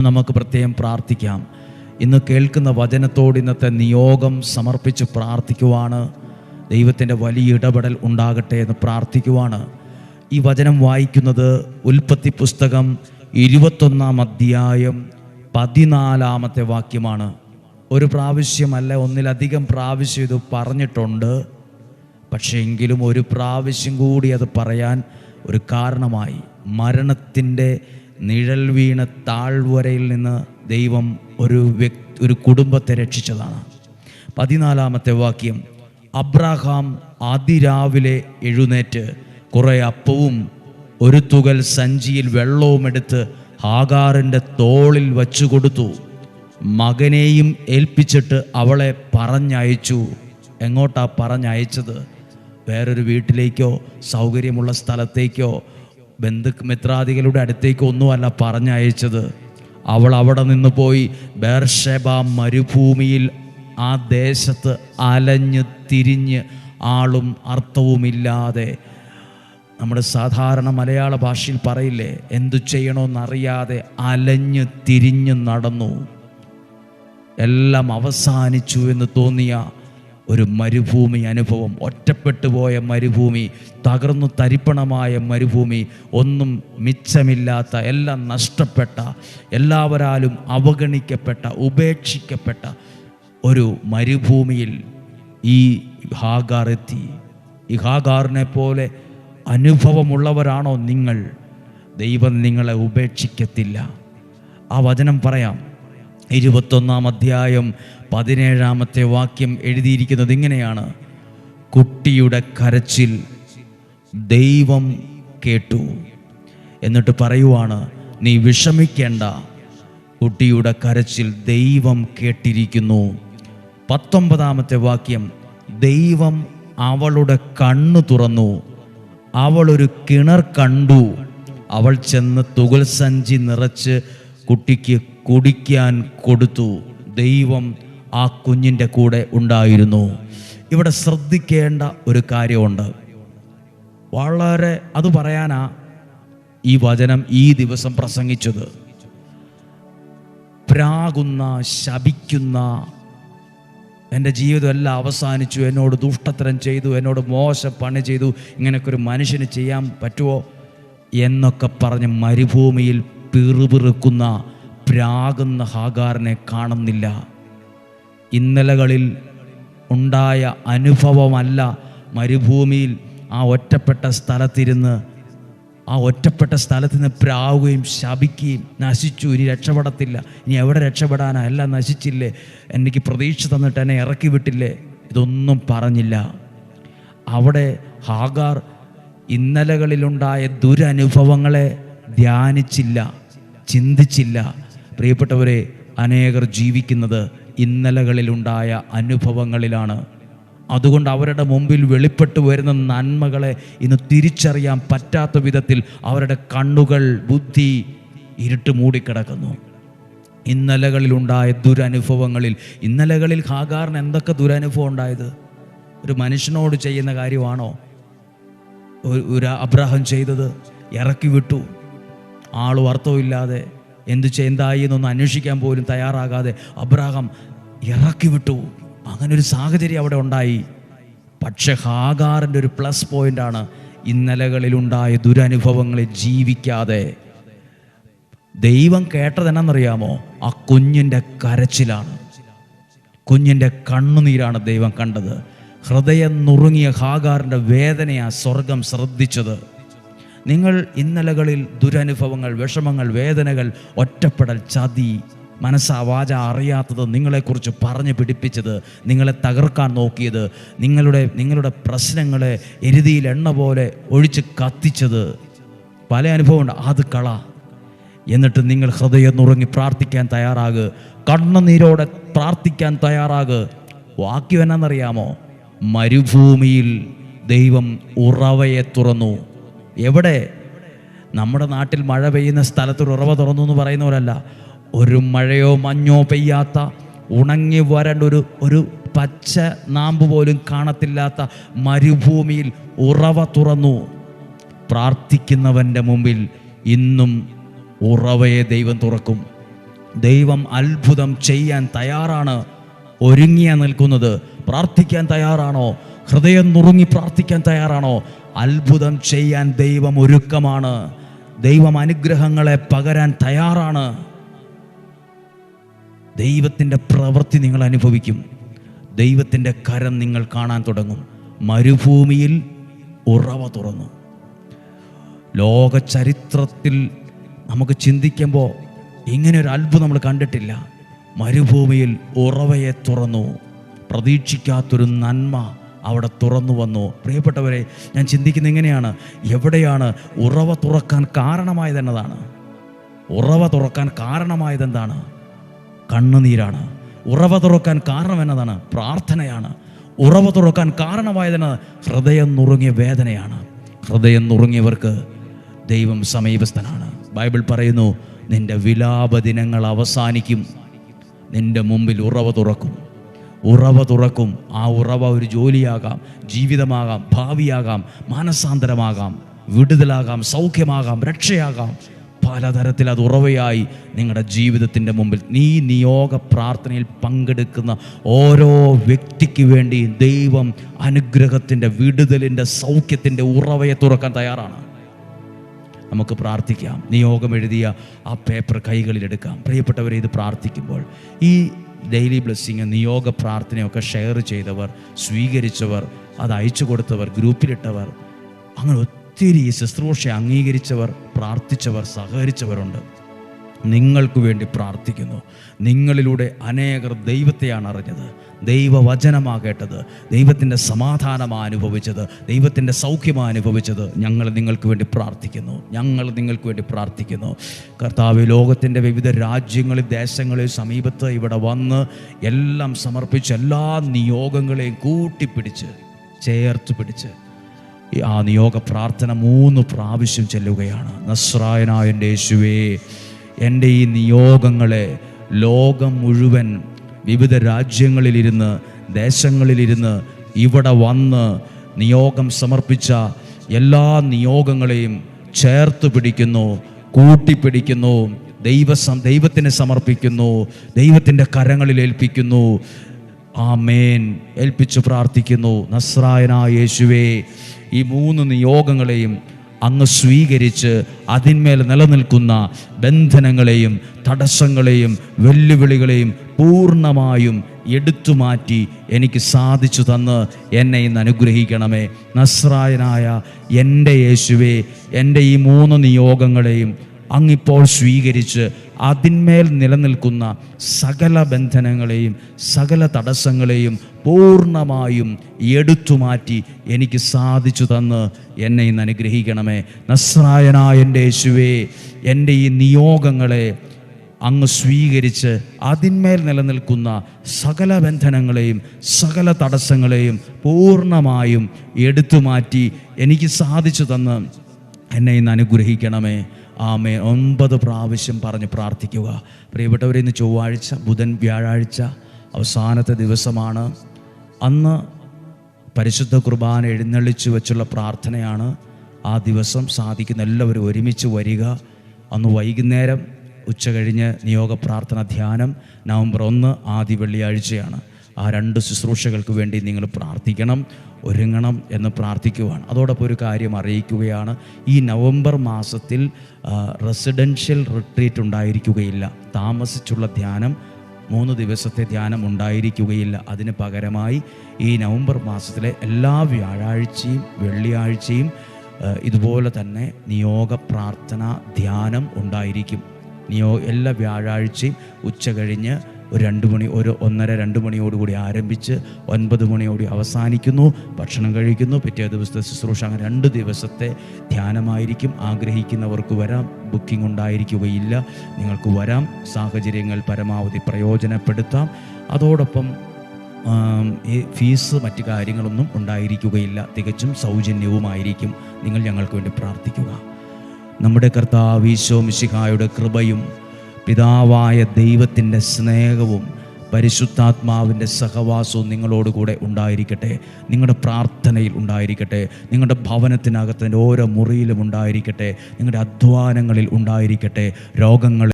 നമുക്ക് പ്രത്യേകം പ്രാർത്ഥിക്കാം. ഇന്ന് കേൾക്കുന്ന വചനത്തോട് ഇന്നത്തെ നിയോഗം സമർപ്പിച്ച് പ്രാർത്ഥിക്കുവാണ്. ദൈവത്തിന്റെ വലിയ ഇടപെടൽ ഉണ്ടാകട്ടെ എന്ന് പ്രാർത്ഥിക്കുവാണ്. ഈ വചനം വായിക്കുന്നത് ഉൽപ്പത്തി പുസ്തകം ഇരുപത്തൊന്നാം അധ്യായം പതിനാലാമത്തെ വാക്യമാണ്. ഒരു പ്രാവശ്യമല്ല ഒന്നിലധികം പ്രാവശ്യം ഇത് പറഞ്ഞിട്ടുണ്ട്. പക്ഷേ എങ്കിലും ഒരു പ്രാവശ്യം കൂടി അത് പറയാൻ ഒരു കാരണമായി. മരണത്തിന്റെ നിഴൽ വീണ താഴ്വരയിൽ നിന്ന് ദൈവം ഒരു വ്യക്തി ഒരു കുടുംബത്തെ രക്ഷിച്ചതാണ്. പതിനാലാമത്തെ വാക്യം അബ്രാഹാം അതിരാവിലെ എഴുന്നേറ്റ് കുറേ അപ്പവും ഒരു തുകൽ സഞ്ചിയിൽ വെള്ളവും എടുത്ത് ഹാഗാറിന്റെ തോളിൽ വച്ചു കൊടുത്തു മകനെയും ഏൽപ്പിച്ചിട്ട് അവളെ പറഞ്ഞയച്ചു. എങ്ങോട്ടാ പറഞ്ഞയച്ചത്? വേറൊരു വീട്ടിലേക്കോ സൗകര്യമുള്ള സ്ഥലത്തേക്കോ ബന്ധു മിത്രാദികളുടെ അടുത്തേക്ക് ഒന്നുമല്ല പറഞ്ഞയച്ചത്. അവൾ അവിടെ നിന്ന് പോയി ബേർഷബ മരുഭൂമിയിൽ ആ ദേശത്ത് അലഞ്ഞ് തിരിഞ്ഞ് ആളും അർത്ഥവുമില്ലാതെ. നമ്മുടെ സാധാരണ മലയാള ഭാഷയിൽ പറയില്ലേ എന്തു ചെയ്യണമെന്നറിയാതെ അലഞ്ഞ് തിരിഞ്ഞ് നടന്നു. എല്ലാം അവസാനിച്ചു എന്ന് തോന്നിയ ഒരു മരുഭൂമി അനുഭവം ഒറ്റപ്പെട്ടു പോയ മരുഭൂമി തകർന്നു തരിപ്പണമായ മരുഭൂമി ഒന്നും മിച്ചമില്ലാത്ത എല്ലാം നഷ്ടപ്പെട്ട എല്ലാവരാലും അവഗണിക്കപ്പെട്ട ഉപേക്ഷിക്കപ്പെട്ട ഒരു മരുഭൂമിയിൽ ഈ ഹാഗാർ എത്തി. ഈ ഹാഗാറിനെ പോലെ അനുഭവമുള്ളവരാണോ നിങ്ങൾ? ദൈവം നിങ്ങളെ ഉപേക്ഷിക്കത്തില്ല. ആ വചനം പറയാം. ഇരുപത്തൊന്നാം അധ്യായം പതിനേഴാമത്തെ വാക്യം എഴുതിയിരിക്കുന്നത് ഇങ്ങനെയാണ്. കുട്ടിയുടെ കരച്ചിൽ ദൈവം കേട്ടു. എന്നിട്ട് പറയുവാണ് നീ വിഷമിക്കേണ്ട. കുട്ടിയുടെ കരച്ചിൽ ദൈവം കേട്ടിരിക്കുന്നു. പത്തൊമ്പതാമത്തെ വാക്യം ദൈവം അവളുടെ കണ്ണു തുറന്നു. അവളൊരു കിണർ കണ്ടു. അവൾ ചെന്ന് തുകൽ സഞ്ചി നിറച്ച് കുട്ടിക്ക് കുടിക്കാൻ കൊടുത്തു. ദൈവം ആ കുഞ്ഞിന്റെ കൂടെ ഉണ്ടായിരുന്നു. ഇവിടെ ശ്രദ്ധിക്കേണ്ട ഒരു കാര്യമുണ്ട്. വളരെ അത് പറയാനാ ഈ വചനം ഈ ദിവസം പ്രസംഗിച്ചത്. പ്രാകുന്ന ശപിക്കുന്ന എന്റെ ജീവിതം എല്ലാം അവസാനിച്ചു എന്നോട് ദുഷ്ടത്തരം ചെയ്തു എന്നോട് മോശം പണി ചെയ്തു ഇങ്ങനെയൊക്കെ ഒരു മനുഷ്യന് ചെയ്യാൻ പറ്റുമോ എന്നൊക്കെ പറഞ്ഞ് മരുഭൂമിയിൽ പിറുപിറുക്കുന്ന പ്രാകുന്ന ഹാഗാറിനെ കാണുന്നില്ല. ഇന്നലകളിൽ ഉണ്ടായ അനുഭവമല്ല മരുഭൂമിയിൽ ആ ഒറ്റപ്പെട്ട സ്ഥലത്തിരുന്ന് ആ ഒറ്റപ്പെട്ട സ്ഥലത്ത് നിന്ന് പ്രാവുകയും ശപിക്കുകയും നശിച്ചു. ഇനി രക്ഷപ്പെടത്തില്ല. ഇനി എവിടെ രക്ഷപ്പെടാനാ? എല്ലാം നശിച്ചില്ലേ? എനിക്ക് പ്രതീക്ഷ തന്നിട്ട് എന്നെ ഇറക്കി വിട്ടില്ലേ? ഇതൊന്നും പറഞ്ഞില്ല. അവിടെ ഹാഗാർ ഇന്നലകളിലുണ്ടായ ദുരനുഭവങ്ങളെ ധ്യാനിച്ചില്ല. ചിന്തിച്ചില്ല. പ്രിയപ്പെട്ടവരെ അനേകർ ജീവിക്കുന്നത് ഇന്നലകളിലുണ്ടായ അനുഭവങ്ങളിലാണ്. അതുകൊണ്ട് അവരുടെ മുമ്പിൽ വെളിപ്പെട്ടു വരുന്ന നന്മകളെ ഇന്ന് തിരിച്ചറിയാൻ പറ്റാത്ത വിധത്തിൽ അവരുടെ കണ്ണുകൾ ബുദ്ധി ഇരുട്ട് മൂടിക്കിടക്കുന്നു. ഇന്നലകളിലുണ്ടായ ദുരനുഭവങ്ങളിൽ ഇന്നലകളിൽ ഹാഗാറിന് എന്തൊക്കെ ദുരനുഭവം ഉണ്ടായത്? ഒരു മനുഷ്യനോട് ചെയ്യുന്ന കാര്യമാണോ? ഒരു- അബ്രാഹം ചെയ്തത് ഇറക്കി വിട്ടു. ആളും അർത്ഥമില്ലാതെ എന്ത് ചെയ്തായി എന്നൊന്ന് അന്വേഷിക്കാൻ പോലും തയ്യാറാകാതെ അബ്രാഹം ഇറക്കി വിട്ടു. അങ്ങനെ ഒരു സാഹചര്യം അവിടെ ഉണ്ടായി. പക്ഷെ ഹാഗാറിന്റെ ഒരു പ്ലസ് പോയിന്റാണ് ഇന്നലകളിലുണ്ടായ ദുരനുഭവങ്ങളെ ജീവിക്കാതെ. ദൈവം കേട്ടതെന്നറിയാമോ ആ കുഞ്ഞിന്റെ കരച്ചിലാണ്. കുഞ്ഞിന്റെ കണ്ണുനീരാണ് ദൈവം കണ്ടത്. ഹൃദയം നുറുങ്ങിയ ഹാഗാറിന്റെ വേദനയാണ് സ്വർഗം ശ്രദ്ധിച്ചത്. നിങ്ങൾ ഇന്നലകളിൽ ദുരനുഭവങ്ങൾ വിഷമങ്ങൾ വേദനകൾ ഒറ്റപ്പെടൽ ചതി മനസ്സാ വാച അറിയാത്തത് നിങ്ങളെക്കുറിച്ച് പറഞ്ഞു പിടിപ്പിച്ചത് നിങ്ങളെ തകർക്കാൻ നോക്കിയത് നിങ്ങളുടെ നിങ്ങളുടെ പ്രശ്നങ്ങളെ എരുതിയിൽ എണ്ണ പോലെ ഒഴിച്ച് കത്തിച്ചത്. പല അനുഭവമുണ്ട് അത് കള. എന്നിട്ട് നിങ്ങൾ ഹൃദയം നുറങ്ങി പ്രാർത്ഥിക്കാൻ തയ്യാറാകുക കണ്ണുനീരോടെ പ്രാർത്ഥിക്കാൻ തയ്യാറാകുക വാക്യം എന്നാണെന്നറിയാമോ മരുഭൂമിയിൽ ദൈവം ഉറവയെ തുറന്നു. എവിടെ? നമ്മുടെ നാട്ടിൽ മഴ പെയ്യുന്ന സ്ഥലത്ത് ഒരു ഉറവ തുറന്നു എന്ന് പറയുന്നവരല്ല ഒരു മഴയോ മഞ്ഞോ പെയ്യാത്ത ഉണങ്ങി വരേണ്ട ഒരു ഒരു പച്ച നാമ്പ് പോലും കാണത്തില്ലാത്ത മരുഭൂമിയിൽ ഉറവ തുറന്നു. പ്രാർത്ഥിക്കുന്നവന്റെ മുമ്പിൽ ഇന്നും ഉറവയെ ദൈവം തുറക്കും. ദൈവം അത്ഭുതം ചെയ്യാൻ തയ്യാറാണ്. ഒരുങ്ങിയാൽ നിൽക്കുന്നത്. പ്രാർത്ഥിക്കാൻ തയ്യാറാണോ? ഹൃദയം നുറുങ്ങി പ്രാർത്ഥിക്കാൻ തയ്യാറാണോ? അത്ഭുതം ചെയ്യാൻ ദൈവം ഒരുക്കമാണ്. ദൈവം അനുഗ്രഹങ്ങളെ പകരാൻ തയ്യാറാണ്. ദൈവത്തിന്റെ പ്രവൃത്തി നിങ്ങൾ അനുഭവിക്കും. ദൈവത്തിന്റെ കരം നിങ്ങൾ കാണാൻ തുടങ്ങും. മരുഭൂമിയിൽ ഉറവ തുറന്നു. ലോക ചരിത്രത്തിൽ നമുക്ക് ചിന്തിക്കുമ്പോൾ ഇങ്ങനെ ഒരു അത്ഭുതം നമ്മൾ കണ്ടിട്ടില്ല. മരുഭൂമിയിൽ ഉറവയെ തുറന്നു. പ്രതീക്ഷിക്കാത്തൊരു നന്മ അവിടെ തുറന്നു വന്നു. പ്രിയപ്പെട്ടവരെ ഞാൻ ചിന്തിക്കുന്നത് എങ്ങനെയാണ്? എവിടെയാണ് ഉറവ തുറക്കാൻ കാരണമായത് എന്നതാണ് ഉറവ തുറക്കാൻ കാരണമായത് എന്താണ് കണ്ണുനീരാണ്. ഉറവ തുറക്കാൻ കാരണം എന്നതാണ് പ്രാർത്ഥനയാണ്. ഉറവ തുറക്കാൻ കാരണമായതിന് ഹൃദയം നുറുങ്ങിയ വേദനയാണ്. ഹൃദയം നുറുങ്ങിയവർക്ക് ദൈവം സമീപസ്ഥനാണ്. ബൈബിൾ പറയുന്നു നിന്റെ വിലാപ ദിനങ്ങൾ അവസാനിക്കും. നിന്റെ മുമ്പിൽ ഉറവ തുറക്കും. ഉറവ തുറക്കും. ആ ഉറവ ഒരു ജോലിയാകാം ജീവിതമാകാം ഭാവിയാകാം മാനസാന്തരമാകാം വിടുതലാകാം സൗഖ്യമാകാം രക്ഷയാകാം. പലതരത്തിൽ അത് ഉറവയായി നിങ്ങളുടെ ജീവിതത്തിന്റെ മുമ്പിൽ നീ നിയോഗ പ്രാർത്ഥനയിൽ പങ്കെടുക്കുന്ന ഓരോ വ്യക്തിക്ക് വേണ്ടി ദൈവം അനുഗ്രഹത്തിന്റെ വിടുതലിന്റെ സൗഖ്യത്തിന്റെ ഉറവയെ തുറക്കാൻ തയ്യാറാണ്. നമുക്ക് പ്രാർത്ഥിക്കാം. നിയോഗം എഴുതിയ ആ പേപ്പർ കൈകളിലെടുക്കാം. പ്രിയപ്പെട്ടവരെ ഇത് പ്രാർത്ഥിക്കുമ്പോൾ ഈ ഡെയിലി ബ്ലെസ്സിങ് നിയോഗ പ്രാർത്ഥനയൊക്കെ ഷെയർ ചെയ്തവർ സ്വീകരിച്ചവർ അത് അയച്ചു കൊടുത്തവർ ഗ്രൂപ്പിലിട്ടവർ അങ്ങനെ ഒത്തിരി ശുശ്രൂഷ അംഗീകരിച്ചവർ പ്രാർത്ഥിച്ചവർ സഹകരിച്ചവരുണ്ട്. നിങ്ങൾക്ക് വേണ്ടി പ്രാർത്ഥിക്കുന്നു. നിങ്ങളിലൂടെ അനേകർ ദൈവത്തെയാണ് അറിഞ്ഞത്. ദൈവവചനമാ കേട്ടത് ദൈവത്തിന്റെ സമാധാനമാണ് അനുഭവിച്ചത്. ദൈവത്തിന്റെ സൗഖ്യമാണ് അനുഭവിച്ചത് ഞങ്ങൾ നിങ്ങൾക്ക് വേണ്ടി പ്രാർത്ഥിക്കുന്നു. ഞങ്ങൾ നിങ്ങൾക്ക് വേണ്ടി പ്രാർത്ഥിക്കുന്നു. കർത്താവ് ലോകത്തിന്റെ വിവിധ രാജ്യങ്ങളിൽ ദേശങ്ങളിൽ സമീപത്ത് ഇവിടെ വന്ന് എല്ലാം സമർപ്പിച്ച് എല്ലാ നിയോഗങ്ങളെയും കൂട്ടിപ്പിടിച്ച് ചേർത്ത് പിടിച്ച് ആ നിയോഗ പ്രാർത്ഥന മൂന്ന് പ്രാവശ്യം ചെല്ലുകയാണ്. നസ്രായനായന്റെ യേശുവേ എന്റെ ഈ നിയോഗങ്ങളെ ലോകം മുഴുവൻ വിവിധ രാജ്യങ്ങളിലിരുന്ന് ദേശങ്ങളിലിരുന്ന് ഇവിടെ വന്ന് നിയോഗം സമർപ്പിച്ച എല്ലാ നിയോഗങ്ങളെയും ചേർത്ത് പിടിക്കുന്നു കൂട്ടിപ്പിടിക്കുന്നു ദൈവ ദൈവത്തിന് സമർപ്പിക്കുന്നു ദൈവത്തിന്റെ കരങ്ങളിൽ ഏൽപ്പിക്കുന്നു. ആമേൻ. ഏൽപ്പിച്ച് പ്രാർത്ഥിക്കുന്നു. നസ്രായനായ യേശുവേ ഈ മൂന്ന് നിയോഗങ്ങളെയും അങ്ങ് സ്വീകരിച്ച് അതിന്മേൽ നിലനിൽക്കുന്ന ബന്ധനങ്ങളെയും തടസ്സങ്ങളെയും വെല്ലുവിളികളെയും പൂർണമായും എടുത്തു മാറ്റി എനിക്ക് സാധിച്ചു തന്ന് എന്നെ ഇന്ന് അനുഗ്രഹിക്കണമേ. നസ്രായനായ എന്റെ യേശുവേ എന്റെ ഈ മൂന്ന് നിയോഗങ്ങളെയും അങ്ങിപ്പോൾ സ്വീകരിച്ച് അതിന്മേൽ നിലനിൽക്കുന്ന സകല ബന്ധനങ്ങളെയും സകല തടസ്സങ്ങളെയും പൂർണമായും എടുത്തു മാറ്റി എനിക്ക് സാധിച്ചു തന്ന് എന്നെ ഇന്ന് അനുഗ്രഹിക്കണമേ. നസ്രായനായ എന്റെ യേശുവേ എന്റെ ഈ നിയോഗങ്ങളെ അങ്ങ് സ്വീകരിച്ച് അതിന്മേൽ നിലനിൽക്കുന്ന സകല ബന്ധനങ്ങളെയും സകല തടസ്സങ്ങളെയും പൂർണമായും എടുത്തു മാറ്റി എനിക്ക് സാധിച്ചു തന്ന് എന്നെ ഇന്ന് അനുഗ്രഹിക്കണമേ. ആമേ ഒൻപത് പ്രാവശ്യം പറഞ്ഞ് പ്രാർത്ഥിക്കുക. പ്രിയപ്പെട്ടവർ ഇന്ന് ചൊവ്വാഴ്ച ബുധൻ വ്യാഴാഴ്ച അവസാനത്തെ ദിവസമാണ്. അന്ന് പരിശുദ്ധ കുർബാന എഴുന്നള്ളിച്ച് വെച്ചുള്ള പ്രാർത്ഥനയാണ്. ആ ദിവസം സാധിക്കുന്ന എല്ലാവരും ഒരുമിച്ച് വരിക. അന്ന് വൈകുന്നേരം ഉച്ച കഴിഞ്ഞ് നിയോഗ പ്രാർത്ഥന ധ്യാനം. നവംബർ ഒന്ന് ആദ്യ വെള്ളിയാഴ്ചയാണ്. ആ രണ്ട് ശുശ്രൂഷകൾക്ക് വേണ്ടി നിങ്ങൾ പ്രാർത്ഥിക്കണം ഒരുങ്ങണം എന്ന് പ്രാർത്ഥിക്കുവാണ്. അതോടൊപ്പം ഒരു കാര്യം അറിയിക്കുകയാണ്. ഈ നവംബർ മാസത്തിൽ റെസിഡൻഷ്യൽ റിട്രീറ്റ് ഉണ്ടായിരിക്കുകയില്ല. താമസിച്ചുള്ള ധ്യാനം മൂന്ന് ദിവസത്തെ ധ്യാനം ഉണ്ടായിരിക്കുകയില്ല. അതിന് പകരമായി ഈ നവംബർ മാസത്തിലെ എല്ലാ വ്യാഴാഴ്ചയും വെള്ളിയാഴ്ചയും ഇതുപോലെ തന്നെ നിയോഗ പ്രാർത്ഥന ധ്യാനം ഉണ്ടായിരിക്കും. നിയോ എല്ലാ വ്യാഴാഴ്ചയും ഉച്ച കഴിഞ്ഞ് ഒരു രണ്ട് മണി ഒരു ഒന്നര രണ്ട് മണിയോടുകൂടി ആരംഭിച്ച് ഒൻപത് മണിയോടി അവസാനിക്കുന്നു. ഭക്ഷണം കഴിക്കുന്നു. പിറ്റേ ദിവസത്തെ ശുശ്രൂഷ അങ്ങനെ രണ്ട് ദിവസത്തെ ധ്യാനമായിരിക്കും. ആഗ്രഹിക്കുന്നവർക്ക് വരാം. ബുക്കിംഗ് ഉണ്ടായിരിക്കുകയില്ല. നിങ്ങൾക്ക് വരാം. സാഹചര്യങ്ങൾ പരമാവധി പ്രയോജനപ്പെടുത്താം. അതോടൊപ്പം ഈ ഫീസ് മറ്റു കാര്യങ്ങളൊന്നും ഉണ്ടായിരിക്കുകയില്ല. തികച്ചും സൗജന്യവുമായിരിക്കും. നിങ്ങൾ ഞങ്ങൾക്ക് വേണ്ടി പ്രാർത്ഥിക്കുക. നമ്മുടെ കർത്താവ് ഈശോ മിശിഹായുടെ കൃപയും പിതാവായ ദൈവത്തിന്റെ സ്നേഹവും പരിശുദ്ധാത്മാവിന്റെ സഹവാസവും നിങ്ങളോടുകൂടെ ഉണ്ടായിരിക്കട്ടെ. നിങ്ങളുടെ പ്രാർത്ഥനയിൽ ഉണ്ടായിരിക്കട്ടെ. നിങ്ങളുടെ ഭവനത്തിനകത്തിന്റെ ഓരോ മുറിയിലും ഉണ്ടായിരിക്കട്ടെ. നിങ്ങളുടെ അധ്വാനങ്ങളിൽ ഉണ്ടായിരിക്കട്ടെ. രോഗങ്ങൾ